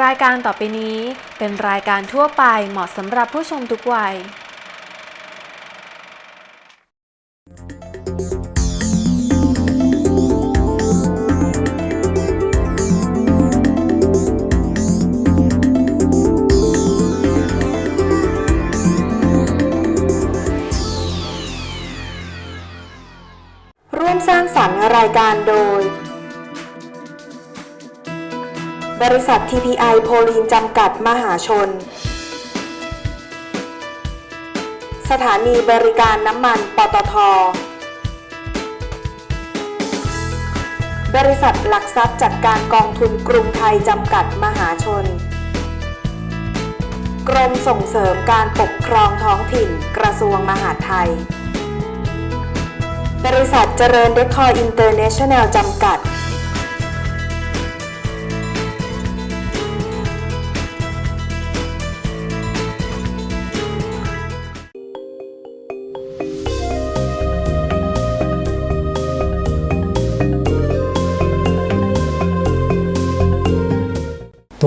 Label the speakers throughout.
Speaker 1: รายการต่อไปนี้เป็นรายการทั่วไปเหมาะสำหรับผู้ชมทุกวัย ร่วมสร้างสรรค์รายการโดย ริษัท TPI โพลีนจำกัดมหาชน สถานีบริการน้ำมัน ปตท บริษัทหลักทรัพย์จัดการกองทุนกรุงไทยจำกัดมหาชน กรมส่งเสริมการปกครองท้องถิ่นกระทรวงมหาดไทย บริษัทเจริญเดคอร์อินเตอร์เนชั่นแนลจำกัด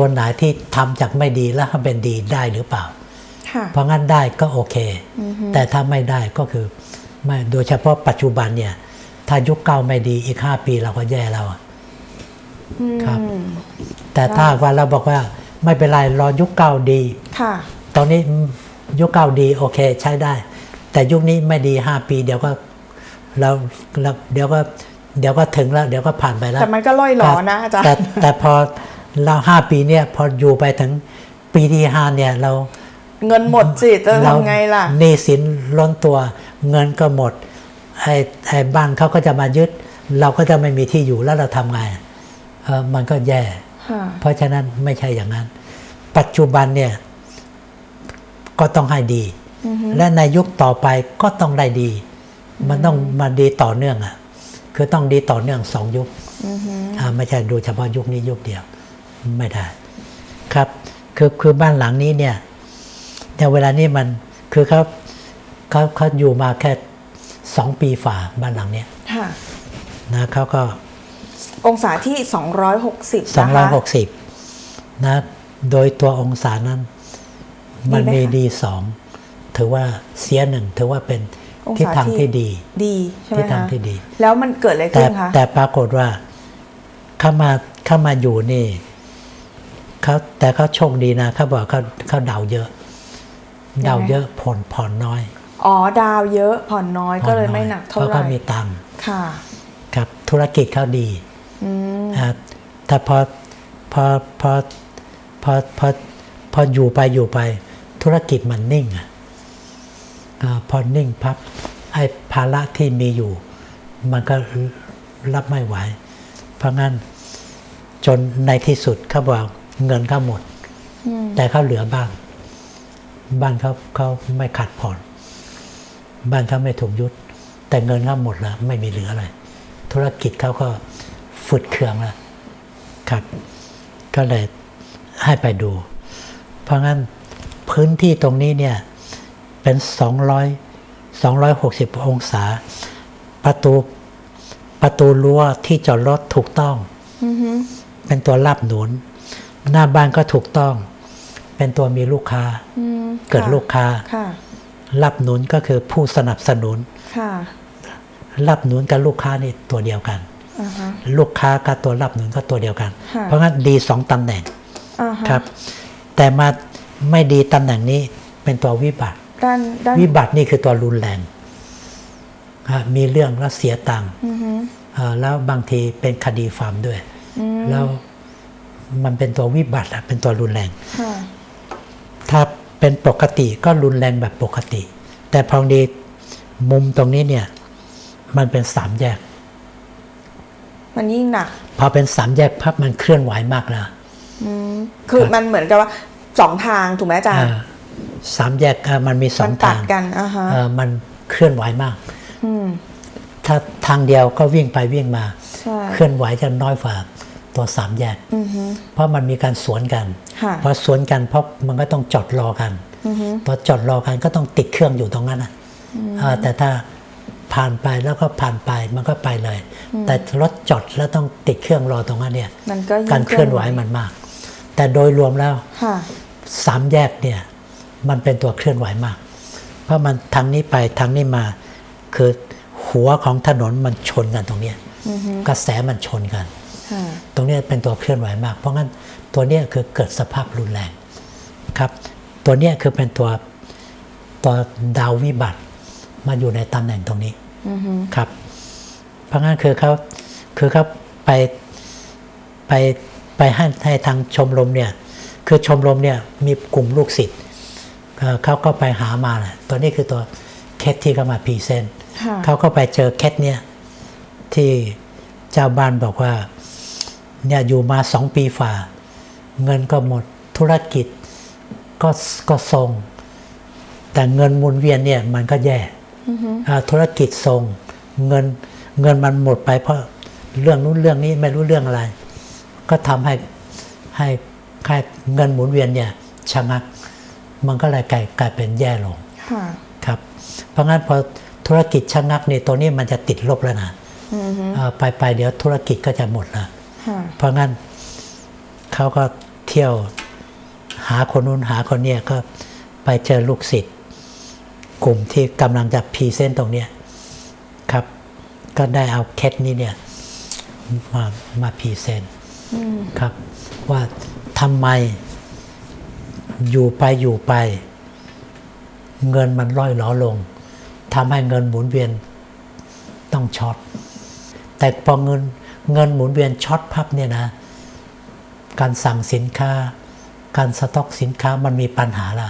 Speaker 2: ตัวไหนที่ทำจากไม่ดีแล้วทำเป็นดีได้หรือเปล่า
Speaker 1: ค่ะ
Speaker 2: เพราะงั้นได้ก็โอเค แต่ถ้าไม่ได้ก็คือไม่โดยเฉพาะปัจจุบันเนี่ย ถ้ายุคเก่าไม่ดีอีกห้าปีเราก็แย่แล้วอะครับ แต่ถ้าว่าเราบอกว่า ไม่เป็นไรรอยุคเก่าดี
Speaker 1: ค่ะ
Speaker 2: ตอนนี้ยุคเก่าดีโอเค ใช้ได้ แต่ยุคนี้ไม่ดีห้าปี เดี๋ยวก็เราเราเดี๋ยวก็เดี๋ยวก็ถึงแล้ว เดี๋ยวก็ผ่านไปแล้ว
Speaker 3: แต่มันก็ล่อยหลอนะอาจารย์
Speaker 2: แต่แต่พอ เราห้าปีเนี่ยพออยู่ไปถึงปีที่ห้าเนี่ยเรา
Speaker 3: เงินหมดสิจะ
Speaker 2: เรา
Speaker 3: ทำไงล่ะ
Speaker 2: หนี้สินล้นตัวเงินก็หมดไอ้ไอ้บ้านเขาก็จะมายึด เราก็จะไม่มีที่อยู่แล้วเราทำไงเออมันก็แย่
Speaker 3: ค่ะ
Speaker 2: เพราะฉะนั้นไม่ใช่อย่างนั้น ปัจจุบันเนี่ยก็ต้องให้ดี และในยุคต่อไปก็ต้องได้ดี มันต้องมาดีต่อเนื่องอะคือต้องดีต่อเนื่องสองยุคอ่าไม่ใช่ดูเฉพาะยุคนี้ยุคเดียว ไม่ได้ครับคือคือบ้านหลังนี้เนี่ยในเวลานี้มันคือเขาเขาเขาอยู่มาแค่สองปีฝ่าบ้านหลังเนี้ย
Speaker 3: ค่ะ
Speaker 2: นะเขาก็
Speaker 3: องศาที่ 260
Speaker 2: สอง
Speaker 3: นะ
Speaker 2: ร้อย
Speaker 3: คะ
Speaker 2: หกสิบนะ โดยตัวองศานั้น มัน
Speaker 3: ดีไหม
Speaker 2: มี
Speaker 3: คะ
Speaker 2: ดีสองถือว่าเสียหนึ่งถือว่าเป็น
Speaker 3: อง
Speaker 2: ทิศ
Speaker 3: ศา
Speaker 2: ทางที่ดี
Speaker 3: ดีใช่ไหม
Speaker 2: ทิศทาง
Speaker 3: คะ
Speaker 2: ที่ดี
Speaker 3: แล้วมันเกิดอะไร
Speaker 2: แต่
Speaker 3: ขึ้นคะ
Speaker 2: แต่ปรากฏว่าเข้ามาเข้ามาอยู่นี่ เขาแต่เขาโชคดีนะเขาบอกเขาเขาเดาเยอะ เดาเยอะผ่อนผ่อนน้อย
Speaker 3: อ๋อดาวเยอะผ่อนน้อย
Speaker 2: ผ่
Speaker 3: ก็
Speaker 2: อน
Speaker 3: เลย
Speaker 2: น้อ
Speaker 3: ไม่หนักเท่า
Speaker 2: เพราะ
Speaker 3: ไหร่
Speaker 2: เขามีตังค์
Speaker 3: ค่ะ
Speaker 2: ครับธุรกิจเขาดี
Speaker 3: อืม
Speaker 2: อ่าแต่พอพอพอพอพอพออยู่ไปอยู่ไป ธุรกิจมันนิ่งอะอ่าพอนิ่งพับไอ้ภาระที่มีอยู่ มันก็รับไม่ไหว เพราะงั้นจนในที่สุดเขาบอก เงินเขาหมด แต่เขาเหลือบ้าง บ้านเขาเขาไม่ขาดผ่อน บ้านเขาไม่ถูกยุด แต่เงินเขาหมดแล้วไม่มีเหลืออะไรธุรกิจเขาก็ฝืดเคืองแล้วครับ ก็เลยให้ไปดู เพราะงั้นพื้นที่ตรงนี้เนี่ยเป็น 200 260 องศา ประตูประตูรั้วที่จอดรถถูกต้อง เป็นตัวรับหนุน หน้าบ้านก็ถูกต้อง เป็นตัวมีลูกค้า
Speaker 3: อืม
Speaker 2: เกิด
Speaker 3: ค่ะ
Speaker 2: ลูกค้า
Speaker 3: ค่ะ
Speaker 2: รับหนุนก็คือผู้สนับสนุน
Speaker 3: ค่ะ
Speaker 2: รับหนุนกับลูกค้านี่ตัวเดียวกัน
Speaker 3: อ่าฮะ
Speaker 2: ลูกค้ากับตัวรับหนุนก็ตัวเดียวกัน
Speaker 3: ค่ะ
Speaker 2: เพราะงั้นดีสองตำแหน่ง
Speaker 3: อ่าฮะ
Speaker 2: ครับ แต่มาไม่ดีตำแหน่งนี้เป็นตัววิบัติ
Speaker 3: ด้านด้าน
Speaker 2: วิบัตินี่คือตัวรุนแรงอะมีเรื่องแล้วเสียตังค์
Speaker 3: อือฮึ
Speaker 2: อ่าแล้วบางทีเป็นคดีฟาร์มด้วย แล้ว มันเป็นตัววิบัติอะเป็นตัวรุนแรง
Speaker 3: ค่ะ
Speaker 2: ถ้าเป็นปกติก็รุนแรงแบบปกติ แต่พอดีมุมตรงนี้เนี่ย มันเป็นสามแยก
Speaker 3: มันยิ่งหนัก
Speaker 2: พอเป็นสามแยกพับมันเคลื่อนไหวมากแล้ว
Speaker 3: อืมคือมันเหมือนกับว่าสองทางถูกไหมอาจารย์
Speaker 2: อ่าสามแยกอะมันมีสอ
Speaker 3: มั
Speaker 2: ง
Speaker 3: นตั
Speaker 2: ทา
Speaker 3: ด
Speaker 2: ง
Speaker 3: กันอ่าฮะ
Speaker 2: เอ่อมันเคลื่อนไหวมาก
Speaker 3: อืม
Speaker 2: ถ้าทางเดียวก็วิ่งไปวิ่งมา
Speaker 3: ใช่
Speaker 2: เคลื่อนไหวจะน้อยกว่า ตัวสามแยก
Speaker 3: อือฮึ
Speaker 2: เพราะมันมีการสวนกัน
Speaker 3: ค่ะ
Speaker 2: พอสวนกันเพราะมันก็ต้องจอดรอกัน
Speaker 3: อือฮึ
Speaker 2: พอจอดรอกันก็ต้องติดเครื่องอยู่ตรงนั้นนะอ่าแต่ถ้าผ่านไปแล้วก็ผ่านไปมันก็ไปเลย แต่รถจอดแล้วต้องติดเครื่องรอตรงนั้นเนี่ย
Speaker 3: มันก็ยิ่ง
Speaker 2: การเคลื่อนไหวมันมากเพแต่โดยรวมแล้ว
Speaker 3: ค่ะ
Speaker 2: สามแยกเนี่ยมันเป็นตัวเคลื่อนไหวมาก เพราะมันทางนี้ไปทางนี้มาคือหัวของถนนมันชนกันตรงเนี้ย
Speaker 3: อือฮึ
Speaker 2: กระแสมันชนกัน
Speaker 3: ค่ะ
Speaker 2: ตรงเนี้ยเป็นตัวเคลื่อนไหวมาก เพราะงั้นตัวเนี้ยคือเกิดสภาพรุนแรงครับ ตัวเนี้ยคือเป็นตัวตัวดาววิบัติมาอยู่ในตำแหน่งตรงนี้
Speaker 3: อือฮึ
Speaker 2: ครับ เพราะงั้นคือเขาคือเขาไปไปไปให้ให้ทางชมรมเนี่ย คือชมรมเนี่ยมีกลุ่มลูกศิษย์เอ่อเขาก็ไปหามาแหละตัวนี้คือตัวเคสที่เขามาพรีเซนต์
Speaker 3: ค่ะ
Speaker 2: เขาก็ไปเจอเคสเนี่ยที่เจ้าบ้านบอกว่า เนี่ยอยู่มาสองปีฝ่า เงินก็หมดธุรกิจก็ก็ทรง แต่เงินหมุนเวียนเนี่ยมันก็แย่อ่าธุรกิจทรง เงินเงินมันหมดไป เพราะเรื่องนู้นเรื่องนี้ไม่รู้เรื่องอะไร ก็ทำให้ให้ให้เงินหมุนเวียนเนี่ยชะงัก มันก็เลยกลายกลายเป็นแย่ลง
Speaker 3: ค่ะ
Speaker 2: ครับ เพราะงั้นพอธุรกิจชะงักนี่ตัวนี้มันจะติดลบแล้วนะ
Speaker 3: อือฮึ
Speaker 2: อ่าไปไปเดี๋ยวธุรกิจก็จะหมดละ
Speaker 3: ค่ะ
Speaker 2: เพราะงั้นเขาก็เที่ยวหาคนนู้นหาคนเนี้ยก็ไปเจอลูกศิษย์กลุ่มที่กำลังจะพรีเซนต์ตรงเนี้ยครับ ก็ได้เอาเคสนี้เนี่ยมามาพรีเซนต์ครับ ว่าทำไมอยู่ไปอยู่ไป เงินมันร่อยหลอลงทำให้เงินหมุนเวียนต้องช็อตแต่พอเงิน เงินหมุนเวียนช็อตพับเนี่ยนะ การสั่งสินค้า การสต็อกสินค้ามันมีปัญหาละ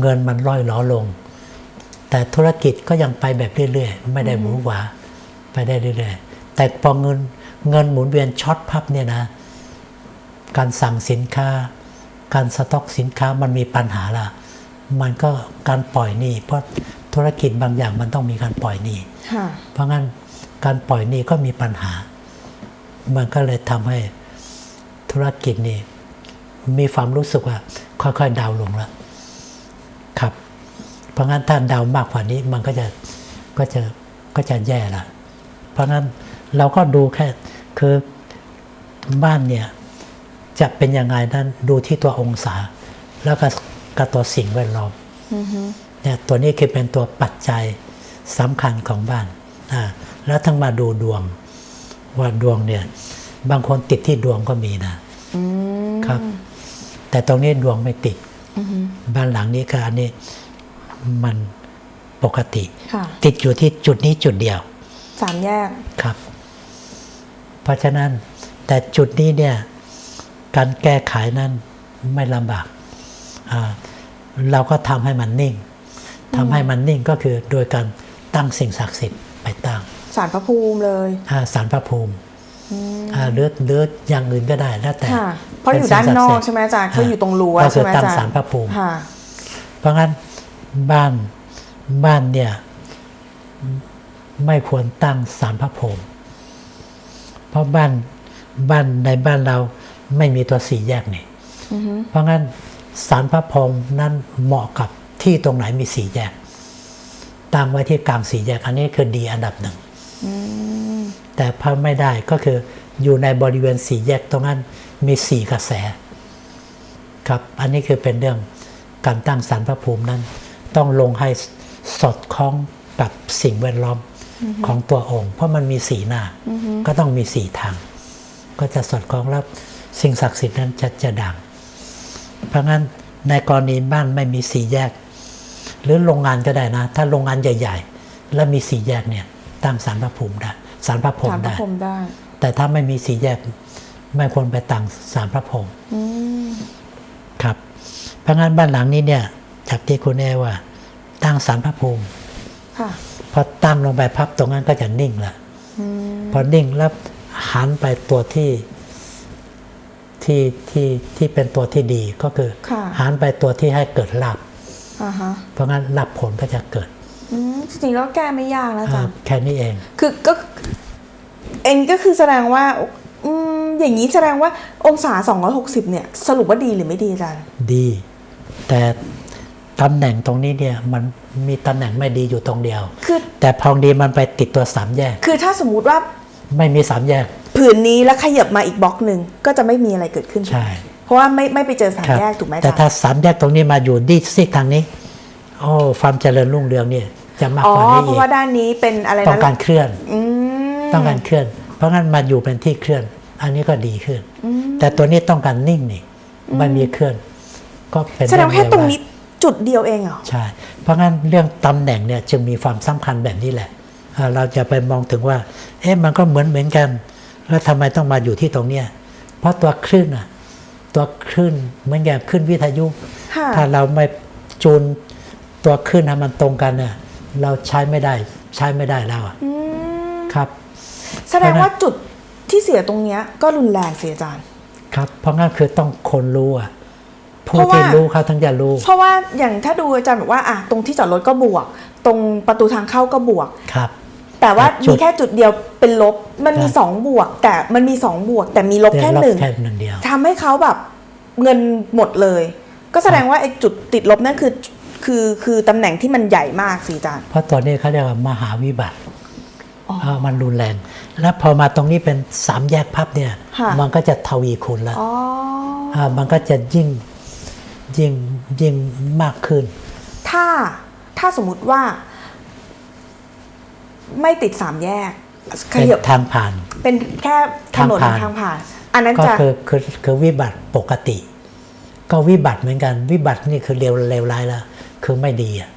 Speaker 2: เงินมันร่อยหลอลง แต่ธุรกิจก็ยังไปแบบเรื่อยๆ ไม่ได้หวือหวาไปได้เรื่อยๆ แต่พอเงินเงินหมุนเวียนช็อตพับเนี่ยนะ การสั่งสินค้า การสต็อกสินค้ามันมีปัญหาละมันก็การปล่อยหนี้เพราะธุรกิจบางอย่างมันต้องมีการปล่อยหนี้
Speaker 3: ค่ะ
Speaker 2: เพราะงั้นการปล่อยหนี้ก็มีปัญหา มันก็เลยทำให้ธุรกิจนี่มีความรู้สึกว่าค่อยๆดาวน์ลงแล้วครับ เพราะงั้นถ้าดาวน์มากกว่านี้มันก็จะก็จะก็จะแย่ละเพราะงั้นเราก็ดูแค่คือบ้านเนี่ยจะเป็นยังไงนั้นดูที่ตัวองศา แล้วก็กับตัวสิ่งแวดล้อม
Speaker 3: อือฮึ
Speaker 2: เนี่ยตัวนี้คือเป็นตัวปัจจัยสำคัญของบ้านอ่าแล้วทั้งมาดูดวงว่าดวงเนี่ย บางคนติดที่ดวงก็มีนะ
Speaker 3: อืม
Speaker 2: ครับ แต่ตรงนี้ดวงไม่ติด
Speaker 3: อือฮึ
Speaker 2: บ้านหลังนี้ก็อันนี้ มันปกติ
Speaker 3: ค่ะ
Speaker 2: ติดอยู่ที่จุดนี้จุดเดียว
Speaker 3: สามแยก
Speaker 2: ครับ เพราะฉะนั้นแต่จุดนี้เนี่ยการแก้ไขนั้นไม่ลำบากอ่าเราก็ทำให้มันนิ่งทำให้มันนิ่งก็คือโดยการตั้งสิ่งศักดิ์สิทธิ์ไปตั้ง
Speaker 3: สารพระภูมิเลย
Speaker 2: อ่าสารพระภูมิอ่าหรือหรืออย่างอื่นก็ได้แล้วแต่
Speaker 3: ค่ะเพราะอยู่ด้านนอกใช่ไหมอาจารย์คืออยู่ตรงรั้ว
Speaker 2: ก็คื
Speaker 3: ใช่
Speaker 2: อ
Speaker 3: ไหม
Speaker 2: ตั้ง
Speaker 3: อาจารย์
Speaker 2: สารพระภูมิ
Speaker 3: ค่ะ
Speaker 2: เพราะงั้น บ้านบ้านเนี่ยไม่ควรตั้งสารพระภูมิเพราะบ้านบ้านในบ้านเราไม่มีตัวสี่แยกนี่
Speaker 3: อือฮึ
Speaker 2: เพราะงั้นสารพระพรหมนั้นเหมาะกับที่ตรงไหนมีสี่แยก ตั้งไว้ที่กลางสี่แยกอันนี้คือดีอันดับหนึ่ง
Speaker 3: อืม
Speaker 2: แต่พระไม่ได้ก็คืออยู่ในบริเวณสี่แยกตรงนั้นมีสี่กระแส ครับอันนี้คือเป็นเรื่องการตั้งสารพระภูมินั้น ต้องลงให้สอดคล้องกับสิ่งแวดล้อมของตัวองค์ เพราะมันมีสีหน้าก็ต้องมีสีทาง ก็จะสอดคล้องแล้วสิ่งศักดิ์สิทธิ์นั้นจะจะดัง เพราะงั้นในกรณีบ้านไม่มีสีแยก หรือโรงงานก็ได้นะ ถ้าโรงงานใหญ่ ๆ แล้วมีสีแยกเนี่ยตั้งสารพระภูมิได้สารพระพรห
Speaker 3: สามรพระ
Speaker 2: ได้
Speaker 3: พรหมได้
Speaker 2: แต่ถ้าไม่มีสีแยกไม่ควรไปตั้งสารพระพรหม
Speaker 3: อืม
Speaker 2: ครับเพราะงั้นบ้านหลังนี้เนี่ย จากที่คุณแน่ว่า ตั้งสารพระภูมิ
Speaker 3: ค่ะ
Speaker 2: พอตั้งลงไปพับตรงนั้นก็จะนิ่งละ
Speaker 3: อืม
Speaker 2: พอนิ่งแล้วหันไปตัวที่ที่ที่ที่เป็นตัวที่ดีก็คือ
Speaker 3: ค่ะ
Speaker 2: หันไปตัวที่ให้เกิดลาบ
Speaker 3: อ่าฮะ
Speaker 2: เพราะงั้นลาบผลก็จะเกิด
Speaker 3: อืมจริงๆแล้วแก้ไม่ยากนะอาจารย์
Speaker 2: อ่าแค่นี้เอง
Speaker 3: คือก็เอ็นก็คือแสดงว่าอืมอย่างนี้แสดงว่าองศา 260 เนี่ย สรุปว่าดีหรือไม่ดีอาจารย์
Speaker 2: ดี แต่ ตำแหน่งตรงนี้เนี่ยมันมีตำแหน่งไม่ดีอยู่ตรงเดียว
Speaker 3: คือ
Speaker 2: แต่พองดีมันไปติดตัวสามแยก
Speaker 3: คือถ้าสมมุติว่า
Speaker 2: ไม่มีสามแยก
Speaker 3: ผืนนี้แล้วขยับมาอีกบล็อกหนึ่งก็จะไม่มีอะไรเกิดขึ้น
Speaker 2: ใช่
Speaker 3: เพราะว่าไม่ไม่ไปเจอสาม
Speaker 2: ครับ
Speaker 3: แยกถูกไหมอา
Speaker 2: แต่
Speaker 3: จาร
Speaker 2: ถ้า
Speaker 3: ย์
Speaker 2: สามแยกตรงนี้มาอยู่ดีซีกทางนี้โอ้ความเจริญรุ่งเรืองเนี่ยจะมาก
Speaker 3: อ๋อก
Speaker 2: ว่านี้
Speaker 3: เพ
Speaker 2: อี
Speaker 3: ราะ
Speaker 2: ก
Speaker 3: ว่าด้านนี้เป็นอะไร
Speaker 2: ต้อง
Speaker 3: นะ
Speaker 2: การเคลื่อน
Speaker 3: อืม
Speaker 2: ต้องการเคลื่อน เพราะงั้นมาอยู่เป็นที่เคลื่อน อันนี้ก็ดีขึ้น แต่ตัวนี้ต้องการนิ่งนี่ไม่มีเคลื่อน ก็เป็น
Speaker 3: แสดงว่าแค่
Speaker 2: เอ
Speaker 3: ตรง
Speaker 2: เดียว
Speaker 3: นี้ จุดเดียวเองเหรอ
Speaker 2: ใช่ เพราะงั้นเรื่องตำแหน่งเนี่ยจึงมีความสำคัญแบบนี้แหละอ่าเราจะไปมองถึงว่า เอ๊ะมันก็เหมือนเหมือนกัน แล้วทำไมต้องมาอยู่ที่ตรงเนี้ยเพราะตัวคลื่นอะตัวคลื่นเหมือนอย่างคลื่นวิทยุ
Speaker 3: ค่ะ
Speaker 2: ถ้าเราไม่จูนตัวคลื่นให้มันตรงกันเนี่ยเราใช้ไม่ได้ใช้ไม่ได้แล้วอะ
Speaker 3: อืม
Speaker 2: ครับ
Speaker 3: แสดงว่าจุดที่เสียตรงเนี้ยก็รุนแรงเสียอาจารย์
Speaker 2: ครับ เพราะงั้นคือต้องคนรู้อะผู้
Speaker 3: เพราะว่า
Speaker 2: ที่รู้เขาทั้งจะรู้
Speaker 3: เพราะว่าอย่างถ้าดูอาจารย์บอกว่าอะตรงที่จอดรถก็บวก ตรงประตูทางเข้าก็บวก
Speaker 2: ครับ
Speaker 3: แต่ว่า
Speaker 2: จุด
Speaker 3: มีแค่จุดเดียวเป็นลบมันมี
Speaker 2: ครับ
Speaker 3: สองบวก แต่มันมีสองบวก แต่มีลบ
Speaker 2: เรีย
Speaker 3: แค่
Speaker 2: นรอบ
Speaker 3: หนึ่ง
Speaker 2: แค่หนึ่งเดียว
Speaker 3: ทำให้เขาแบบเงินหมดเลย ก็แสดงว่าไอ้จุดติดลบนั่นคือคือคือตำแหน่งที่มันใหญ่มากสิอาจารย์
Speaker 2: เพราะตัวนี้เขาเรียกว่ามหาวิบัติ
Speaker 3: อ๋อ
Speaker 2: เออมันรุนแรง แล้วพอมาตรงนี้เป็นสามแยกพับเนี่ย
Speaker 3: ค่ะ
Speaker 2: มันก็จะทวีคูณแล้ว
Speaker 3: อ๋อา
Speaker 2: มันก็จะยิ่ง ยิ่งยิ่งมากขึ้น
Speaker 3: ถ้าถ้าสมมุติว่า ไม่ติดสามแยกข
Speaker 2: เป็น
Speaker 3: ยับ
Speaker 2: ทางผ่าน
Speaker 3: เป็นแค่ถนน
Speaker 2: ทางผ่าน
Speaker 3: ทางผ่านอันนั้น
Speaker 2: ก็
Speaker 3: จะ
Speaker 2: คือคือคือวิบัติปกติ ก็วิบัติเหมือนกัน วิบัตินี่คือเลวเลวร้ายแล้วคือไม่ดีอะ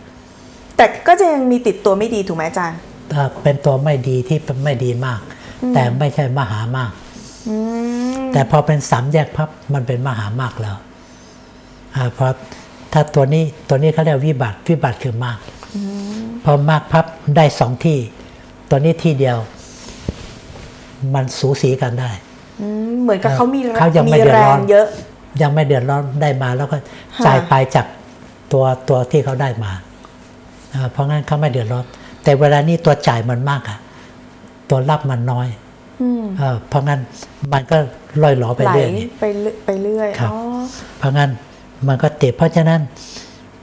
Speaker 3: แต่ก็จะยังมีติดตัวไม่ดีถูกไหมอาจารย์
Speaker 2: ถ้าเป็นตัวไม่ดีที่ไม่ดีมาก แต่ไม่ใช่มหามาก
Speaker 3: อืม
Speaker 2: แต่พอเป็นสามแยกพับมันเป็นมหามากแล้ว อ่าพอถ้าตัวนี้ตัวนี้เขาเรียกวิบัติวิบัติคือมากพอมากพับได้สองที่ ตัวนี้ที่เดียว มันสูสีกันได้
Speaker 3: อืมเหมือนกับเขามี
Speaker 2: เขายังไม่
Speaker 3: มี
Speaker 2: เดือด
Speaker 3: แร
Speaker 2: ร้องน
Speaker 3: เยอะ
Speaker 2: ยังไม่เดือดร้อนได้มาแล้วก็
Speaker 3: ค่ะ
Speaker 2: จ่ายไปจากตัวตัวที่เขาได้มาอ่าเพราะงั้นเขาไม่เดือดร้อน แต่เวลานี้ตัวจ่ายมันมากอะตัวรับมันน้อย
Speaker 3: อืม
Speaker 2: เออเพราะงั้นมันก็ลอยหลอไป
Speaker 3: ไหล
Speaker 2: เรื่อยนี่
Speaker 3: ไปเรื่อยไปเรื่อย
Speaker 2: ครับ
Speaker 3: อ๋อ
Speaker 2: เพราะงั้น มันก็ติดเพราะฉะนั้น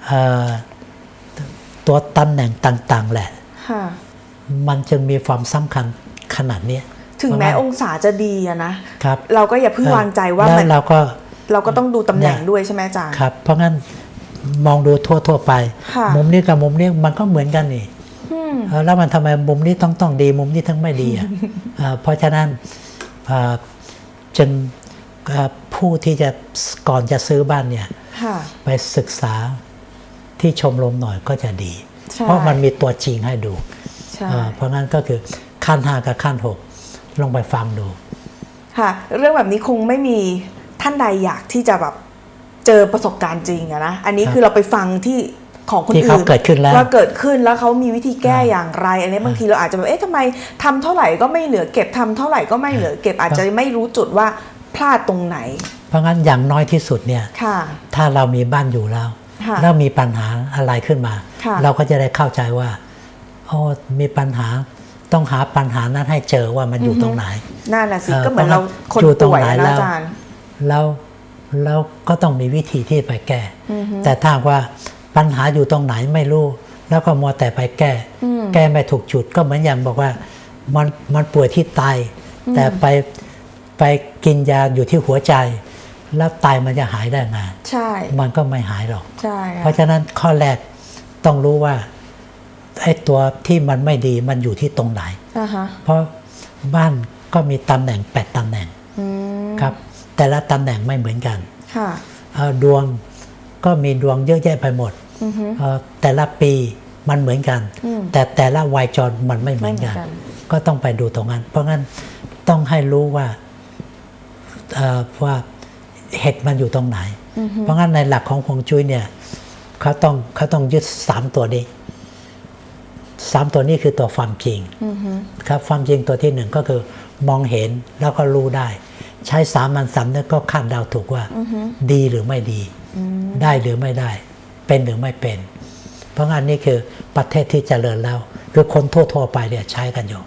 Speaker 2: เอ่อตัวตำแหน่งต่าง ๆ แหละ
Speaker 3: ค่ะ
Speaker 2: มันจึงมีความสำคัญขนาดเนี้ย
Speaker 3: ถึงแม้องศาจะดีอะนะ
Speaker 2: ครับ
Speaker 3: เราก็อย่าเพิ่งวางใจว่า
Speaker 2: แล้ว
Speaker 3: มัน
Speaker 2: เราก็
Speaker 3: เราก็ต้องดูตำแหน่ง
Speaker 2: เนี่ย
Speaker 3: ด้วยใช่ไหมอาจารย์
Speaker 2: ครับเพราะงั้นมองดูทั่ว ๆ ไป
Speaker 3: ค่ะ
Speaker 2: มุมนี้กับมุมนี้มันก็เหมือนกันนี่
Speaker 3: อืม
Speaker 2: เออแล้วมันทำไมมุมนี้ต้องต้องดี มุมนี้ทั้งไม่ดีอะเอ่อเพราะฉะนั้นเอ่อจึงเอ่อ ผู้ที่จะก่อนจะซื้อบ้านเนี่ย
Speaker 3: ค่ะ
Speaker 2: ไปศึกษาที่ชมรมหน่อยก็จะดี
Speaker 3: ใช่
Speaker 2: เพราะมันมีตัวจริงให้ดู
Speaker 3: ใช่
Speaker 2: เอ่อเพราะงั้นก็คือขั้นห้ากับขั้นหกลองไปฟังดู
Speaker 3: ค่ะ เรื่องแบบนี้คงไม่มีท่านใดอยากที่จะแบบเจอประสบการณ์จริงอะนะ อันนี้
Speaker 2: ครับ
Speaker 3: คือเราไปฟังที่ของคน
Speaker 2: ที่
Speaker 3: อื่
Speaker 2: เขา
Speaker 3: น
Speaker 2: เกิดขึ้นแล้ว
Speaker 3: ว่าเกิดขึ้นแล้วเขามีวิธีแก้
Speaker 2: อ่า
Speaker 3: อย่างไร อันนี้บางทีเราอาจจะแบบเอ๊ะทำไมทำเท่าไหร่ก็ไม่เหลือเก็บทำเท่าไหร่ก็ไม่เหลือเก็บอาจจะไม่รู้จุดว่า พลาดตรงไหน
Speaker 2: เพราะงั้นอย่างน้อยที่สุดเนี่ย
Speaker 3: ค่ะ
Speaker 2: ถ้าเรามีบ้านอยู่แล้ว
Speaker 3: ค่ะ
Speaker 2: แล้วมีปัญหาอะไรขึ้นมา
Speaker 3: ค่ะ
Speaker 2: เราก็จะได้เข้าใจว่าโอ้มีปัญหาต้องหาปัญหานั้นให้เจอว่ามันอยู่ตรงไหน
Speaker 3: นั่นน่ะสิ
Speaker 2: เอ่อ
Speaker 3: ก็เหมือนเราคน
Speaker 2: อยู่ตรง
Speaker 3: ป่วย
Speaker 2: ไหน
Speaker 3: นะ
Speaker 2: แล้ว
Speaker 3: อาจารย์
Speaker 2: แล้วแล้วก็ต้องมีวิธีที่ไปแก้
Speaker 3: อือฮึ
Speaker 2: แต่ถ้าว่าปัญหาอยู่ตรงไหนไม่รู้ แล้วก็มัวแต่ไปแก้
Speaker 3: อืม
Speaker 2: แก้ไม่ถูกจุดก็เหมือนอย่างบอกว่ามันมันป่วยที่ไตแต่ไป ไปกินยาอยู่ที่หัวใจ แล้วตายมันจะหายได้ไง
Speaker 3: ใช่
Speaker 2: มันก็ไม่หายหรอก
Speaker 3: ใช่
Speaker 2: เพราะฉะนั้นข้อแรกต้องรู้ว่าไอ้ตัวที่มันไม่ดีมันอยู่ที่ตรงไหน
Speaker 3: อ่าฮะ
Speaker 2: เพราะบ้านก็มีตำแหน่งแปดตำแหน่ง
Speaker 3: อืม
Speaker 2: ครับ แต่ละตำแหน่งไม่เหมือนกัน
Speaker 3: ค่ะ
Speaker 2: เอ่อดวงก็มีดวงเยอะแยะไปหมด
Speaker 3: อือฮึ
Speaker 2: เอ่อแต่ละปีมันเหมือนกัน
Speaker 3: อืม
Speaker 2: แต่แต่ละวัยจรมันไม่เหมือนกัน
Speaker 3: ไม่เหมือนกัน
Speaker 2: ก็ต้องไปดูตรงนั้น เพราะงั้นต้องให้รู้ว่าเอ่อ ว่าเหตุมันอยู่ตรงไหน
Speaker 3: อือฮึ
Speaker 2: เพราะงั้นในหลักของฮวงจุ้ยเนี่ยเขาต้องเขาต้องยึดสามตัวนี้สามตัวนี้คือตัวความจริง
Speaker 3: อือฮึ
Speaker 2: ครับความจริงตัวที่หนึ่งก็คือมองเห็นแล้วก็รู้ได้ ใช้สามัญสำนึกก็คาดเดาถูกว่า
Speaker 3: อือฮึ
Speaker 2: ดีหรือไม่ดี
Speaker 3: อืม
Speaker 2: ได้หรือไม่ได้ เป็นหรือไม่เป็น เพราะงั้นนี่คือประเทศที่เจริญแล้ว คือคนทั่วๆไปเนี่ยใช้กันอยู่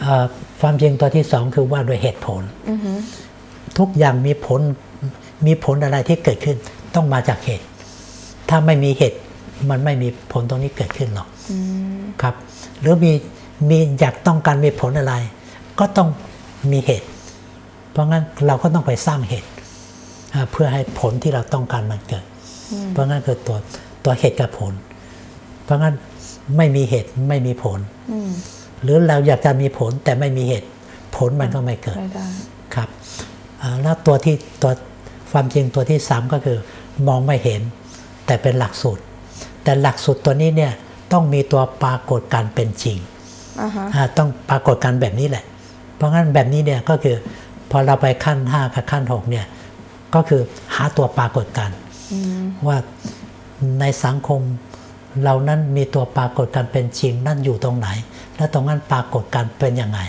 Speaker 2: เอ่อความจริงตัวที่สองคือว่าโดยเหตุผล
Speaker 3: อือฮึ
Speaker 2: ทุกอย่างมีผลมีผลอะไรที่เกิดขึ้น ต้องมาจากเหตุ ถ้าไม่มีเหตุมันไม่มีผลตรงนี้เกิดขึ้นหรอก
Speaker 3: อืม
Speaker 2: ครับ หรือมีมีอยากต้องการมีผลอะไร ก็ต้องมีเหตุ เพราะงั้นเราก็ต้องไปสร้างเหตุอ่าเพื่อให้ผลที่เราต้องการมันเกิด เพราะงั้นคือตัวตัวเหตุกับผล เพราะงั้นไม่มีเหตุไม่มีผล
Speaker 3: อืม
Speaker 2: หรือเราอยากจะมีผลแต่ไม่มีเหตุ ผลมันก็ไม่เกิด แล้วตัวที่ตัวความจริงตัวที่สามก็คือมองไม่เห็น แต่เป็นหลักสูตร แต่หลักสูตรตัวนี้เนี่ยต้องมีตัวปรากฏการเป็นจริง
Speaker 3: อ่าฮะ
Speaker 2: อ่าต้องปรากฏการแบบนี้แหละ เพราะงั้นแบบนี้เนี่ยก็คือพอเราไปขั้น5กับขั้น6เนี่ยก็คือหาตัวปรากฏการ
Speaker 3: อืม
Speaker 2: ว่าในสังคมเรานั้นมีตัวปรากฏการเป็นจริงนั่นอยู่ตรงไหน และตรงนั้นปรากฏการเป็นยังไง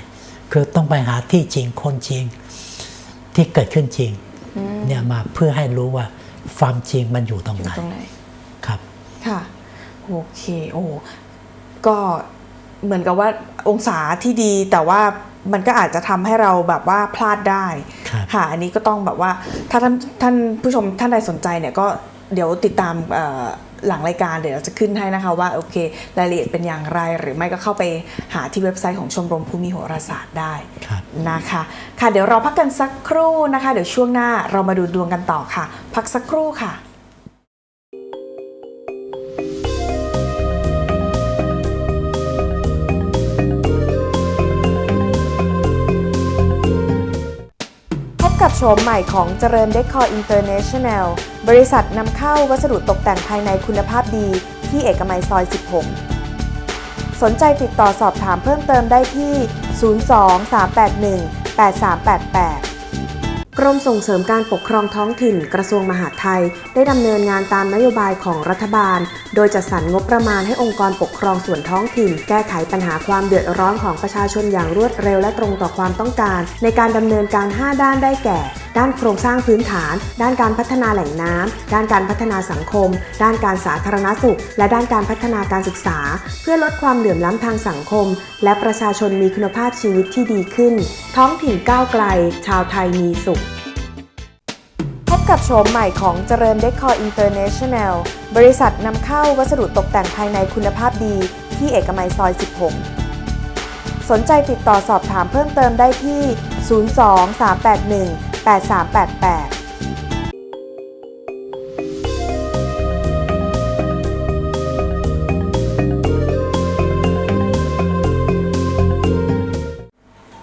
Speaker 2: คือต้องไปหาที่จริงคนจริง ที่เกิดขึ้นจริงเนี่ยมาเพื่อให้รู้ว่าความจริงมันอยู่ตรง
Speaker 3: อยู่
Speaker 2: ไหน
Speaker 3: ตรงไหน
Speaker 2: ครับ
Speaker 3: ค่ะโอเคโอ้ก็เหมือนกับว่าองศาที่ดีแต่ว่ามันก็อาจจะทำให้เราแบบว่าพลาดได้
Speaker 2: ครับ
Speaker 3: ค่ะอันนี้ก็ต้องแบบว่าถ้าท่านท่านผู้ชมท่านใดสนใจเนี่ยก็ เดี๋ยวติดตามหลังรายการเดี๋ยวเราจะขึ้นให้นะคะว่าโอเค รายละเอียดเป็นอย่างไร หรือไม่ก็เข้าไปหาที่เว็บไซต์ของชมรมภูมิโหราศาสตร์ได้นะคะ ค่ะเดี๋ยวเราพักกันสักครู่นะคะ เดี๋ยวช่วงหน้าเรามาดูดวงกันต่อค่ะ พักสักครู่ค่ะพบกับโฉมใหม่ของเจริญเดคอร์อินเตอร์เนชั่นแนล บริษัทนำเข้าวัสดุตกแต่งภายในคุณภาพดีที่เอกมัยซอย 16 สนใจติดต่อสอบถามเพิ่มเติมได้ที่ 02-381-8388
Speaker 1: กรมส่งเสริมการปกครองท้องถิ่นกระทรวงมหาดไทย ได้ดำเนินงานตามนโยบายของรัฐบาล โดยจัดสรรงบประมาณให้องค์กรปกครองส่วนท้องถิ่น แก้ไขปัญหาความเดือดร้อนของประชาชนอย่างรวดเร็วและตรงต่อความต้องการ ในการดำเนินการ 5 ด้านได้แก่ ด้านโครงสร้างพื้นฐาน ด้านการพัฒนาแหล่งน้ำด้านการพัฒนาสังคม ด้านการสาธารณสุข และด้านการพัฒนาการศึกษา เพื่อลดความเหลื่อมล้ำทางสังคม และประชาชนมีคุณภาพชีวิตที่ดีขึ้น ท้องถิ่นก้าวไกล ชาวไทยมีสุข พบกับโฉมใหม่ของเจริญเดคอร์อินเตอร์เนชั่นแนลบริษัทนำเข้าวัสดุตกแต่งภายในคุณภาพดี ที่เอกมัยซอย 16สนใจติดต่อสอบถามเพิ่มเติมได้ที่ 8388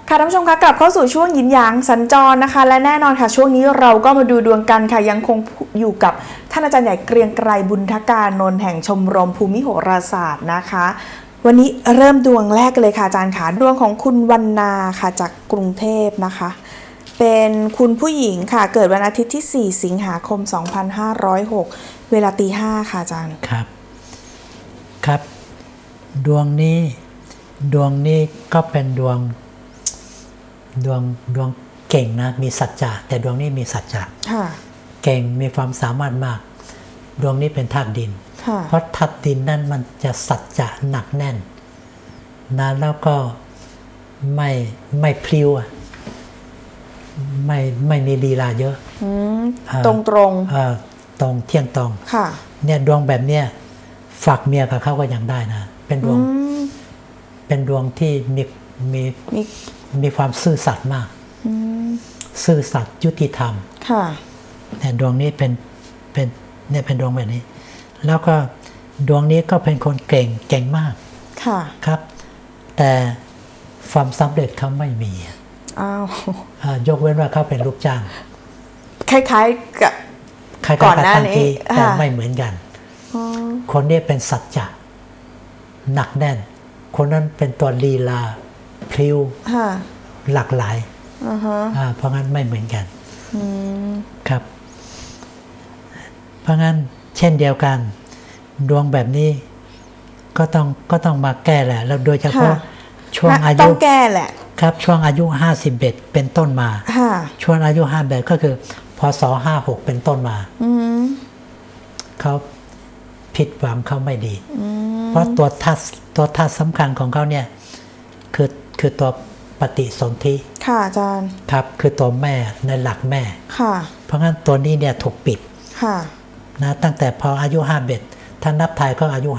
Speaker 1: ค่ะท่านผู้ชมคะกลับเข้าสู่ช่วงยินหยางสัญจรนะคะ และแน่นอนค่ะช่วงนี้เราก็มาดูดวงกันค่ะยังคงอยู่กับท่านอาจารย์ใหญ่เกรียงไกรบุญทการนนท์แห่งชมรมภูมิโหราศาสตร์นะคะ วันนี้เริ่มดวงแรกเลยค่ะอาจารย์ค่ะดวงของคุณวันนาค่ะจากกรุงเทพนะคะ เป็นคุณผู้หญิงค่ะ เกิดวันอาทิตย์ที่ 4 สิงหาคม 2506 เวลาตีห้าค่ะอาจารย์
Speaker 2: ครับ ครับ ดวงนี้ ดวงนี้ก็เป็นดวง ดวง ดวงเก่งนะ มีสัจจะ แต่ดวงนี้มีสัจจะ
Speaker 3: ค่ะ
Speaker 2: เก่ง มีความสามารถมาก ดวงนี้เป็นธาตุดิน
Speaker 3: ค่ะ
Speaker 2: เพราะธาตุดินนั่นมันจะสัจจะหนักแน่นนะแล้วก็ไม่ ไม่พลิ้วอะ ไม่ไม่มีลีลาเยอะ
Speaker 3: อืม
Speaker 2: อ่า
Speaker 3: ตรงตรง
Speaker 2: เอ่อตรงเที่ยงตรง
Speaker 3: ๆค่ะ
Speaker 2: เนี่ยดวงแบบเนี้ยฝากเมียกับเขาก็ยังได้นะ เป็นดวง
Speaker 3: อืม
Speaker 2: เป็นดวงที่มีมี
Speaker 3: มี
Speaker 2: มีความซื่อสัตย์มาก
Speaker 3: อืม
Speaker 2: ซื่อสัตย์ยุติธรรม
Speaker 3: ค่ะ
Speaker 2: เนี่ยดวงนี้เป็นเป็นเนี่ยเป็นดวงแบบนี้ แล้วก็ดวงนี้ก็เป็นคนเก่งเก่งมาก
Speaker 3: ค่ะ
Speaker 2: ครับ แต่ความสำเร็จเขาไม่มี
Speaker 3: อ้าว
Speaker 2: อ่ายกเว้นว่าเขาเป็นลูกจ้าง
Speaker 3: คล้ายๆกับ
Speaker 2: คล้ายๆ
Speaker 3: ก่
Speaker 2: กั
Speaker 3: อน
Speaker 2: บ
Speaker 3: หน้า
Speaker 2: ทัน
Speaker 3: นี้
Speaker 2: ทีแต่
Speaker 3: ค่ะ
Speaker 2: ไม่เหมือนกัน
Speaker 3: อ๋อ
Speaker 2: คนนี้เป็นสัจจะหนักแน่น คนนั้นเป็นตัวลีลาพลิ้ว
Speaker 3: ค่ะ
Speaker 2: หลากหลาย
Speaker 3: อือฮะ
Speaker 2: อ่าเพราะงั้นไม่เหมือนกัน
Speaker 3: อืม
Speaker 2: ครับ เพราะงั้นเช่นเดียวกัน ดวงแบบนี้ก็ต้องก็ต้องมาแก้แหละ แล้วโดยเฉพาะช่วง
Speaker 3: น่ะ
Speaker 2: อา
Speaker 3: ต้
Speaker 2: ยุ
Speaker 3: องแก้แหละ
Speaker 2: ครับช่วงอายุ 51 เป็นต้นมา
Speaker 3: ค่ะ
Speaker 2: ช่วงอายุ51ก็คือพศ56 เป็นต้นมา
Speaker 3: อืม
Speaker 2: เขาผิดหวังเขาไม่ดี
Speaker 3: อืม
Speaker 2: เพราะตัวธาตุตัวธาตุสำคัญของเขาเนี่ย คือคือตัวปฏิสนธิ
Speaker 3: ค่ะอาจารย์
Speaker 2: ครับ คือตัวแม่ในหลักแม่
Speaker 3: ค่ะ
Speaker 2: เพราะงั้นตัวนี้เนี่ยถูกปิด
Speaker 3: ค่ะ
Speaker 2: นะตั้งแต่พออายุ51ถ้านับไทยก็อายุ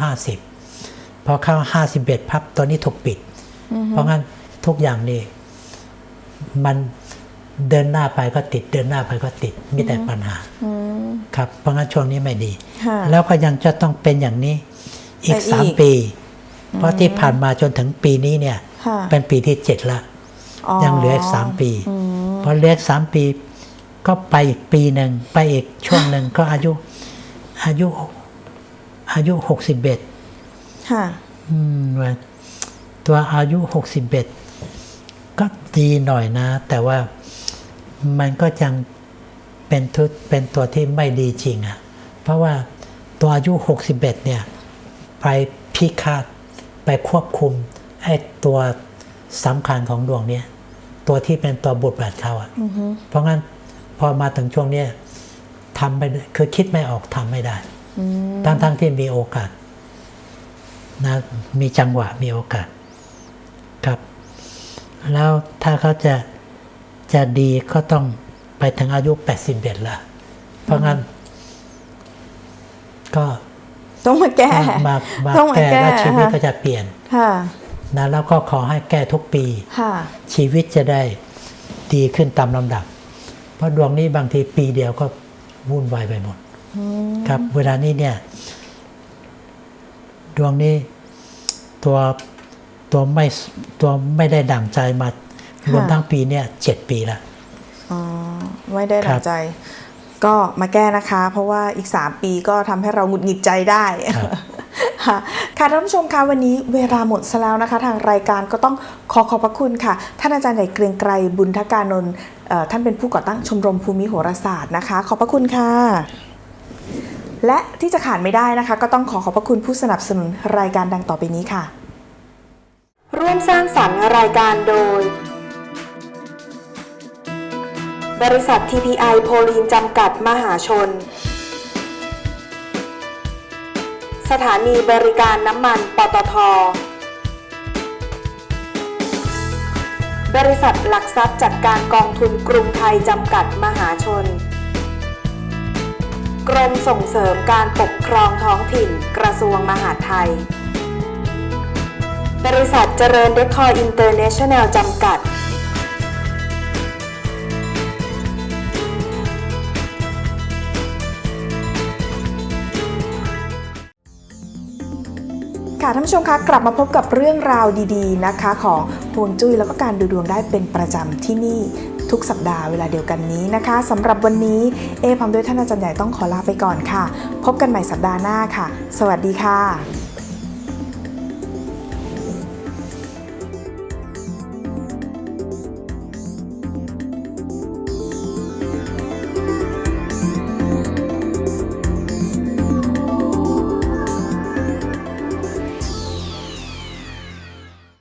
Speaker 2: 50พอเข้า51พับตัวนี้ถูกปิด เพราะงั้น ทุกอย่างนี่มันเดินหน้าไปก็ติด เดินหน้าไปก็ติด มีแต่ปัญหา
Speaker 3: อืม
Speaker 2: ครับ เพราะงั้นช่วงนี้ไม่ดี
Speaker 3: ค่ะ
Speaker 2: แล้วก็ยังจะต้องเป็นอย่างนี้อีก
Speaker 3: ไปอีก
Speaker 2: สามปี เพราะที่ผ่านมาจนถึงปีนี้เนี่ย
Speaker 3: ค่ะ
Speaker 2: เป็นปีที่เจ็ดละ ยังเหลืออีกสามปี
Speaker 3: อืม
Speaker 2: พอเหลืออีกสามปี ก็ไปอีกปีหนึ่งไปอีกช่วงหนึ่งก็อายุ อายุ อายุหกสิบเอ็ด
Speaker 3: ค่ะ
Speaker 2: ตัวอายุหกสิบเอ็ด ก็ดีหน่อยนะ แต่ว่ามันก็ยังเป็นทุเป็นตัวที่ไม่ดีจริงอะ่ะ เพราะว่าตัวอายุหกสิบเอ็ดเนี่ย ไปพิฆาตไปควบคุมไอ้ตัวสำคัญของดวงเนี้ยตัวที่เป็นตัวบทบาทเขาอะ่ะ
Speaker 3: อือฮึ
Speaker 2: เพราะงั้นพอมาถึงช่วงเนี้ยทำไปคือคิดไม่ออกทำไม่ได้
Speaker 3: อืม
Speaker 2: ทั้งทั้งที่มีโอกาสนะมีจังหวะมีโอกาสครับ แล้วถ้าเขาจะจะดีก็ต้องไปถึงอายุ 81ละเพราะงั้น ก็
Speaker 3: ต้องมาแก้
Speaker 2: มามา
Speaker 3: ต้องมา
Speaker 2: แก้
Speaker 3: แก้
Speaker 2: แล้วชีวิต
Speaker 3: ค่ะ
Speaker 2: ก็จะเปลี่ยน
Speaker 3: ค่ะ
Speaker 2: นะแล้วก็ขอให้แก้ทุกปี
Speaker 3: ค่ะ
Speaker 2: ชีวิตจะได้ดีขึ้นตามลำดับ เพราะดวงนี้บางทีปีเดียวก็วุ่นวายไปหมดครับ เวลานี้เนี่ย ดวงนี้ตัว ตัวไม่ตัวไม่ได้ดั่งใจมารวมทั้งปีเนี่ยเจ็ดปีละ
Speaker 3: อ๋อไม่ได้
Speaker 2: ครั
Speaker 3: ดั
Speaker 2: บ
Speaker 3: งใจ ก็มาแก้นะคะ เพราะว่าอีก 3 ปีก็ทำให้เราหงุดหงิดใจได้
Speaker 2: ครับ
Speaker 3: ค่ะค่ะท่านผู้ชมคะวันนี้เวลาหมดซะแล้วนะคะ ทางรายการก็ต้องขอขอบพระคุณค่ะ ท่านอาจารย์ใหญ่เกรียงไกรบุญทกานนท์เอ่อท่านเป็นผู้ก่อตั้งชมรมภูมิโหราศาสตร์นะคะ ขอบพระคุณค่ะ และที่จะขาดไม่ได้นะคะ ก็ต้องขอขอบพระคุณผู้สนับสนุนรายการดังต่อไปนี้ค่ะ ร่วมสร้างสรรค์รายการโดย บริษัท TPI โพลีนจำกัดมหาชน สถานีบริการน้ำมันปตท บริษัทหลักทรัพย์จัดการกองทุนกรุงไทยจำกัดมหาชน กรมส่งเสริมการปกครองท้องถิ่นกระทรวงมหาดไทย บริษัทเจริญเดคอร์อินเตอร์เนชั่นแนลจำกัด ค่ะท่านผู้ชมคะกลับมาพบกับเรื่องราวดีๆนะคะ ของฮวงจุ้ยแล้วก็การดูดวงได้เป็นประจำที่นี่ทุกสัปดาห์เวลาเดียวกันนี้นะคะสำหรับวันนี้เอพร้อมด้วยท่านอาจารย์ใหญ่ต้องขอลาไปก่อนค่ะ พบกันใหม่สัปดาห์หน้าค่ะ สวัสดีค่ะ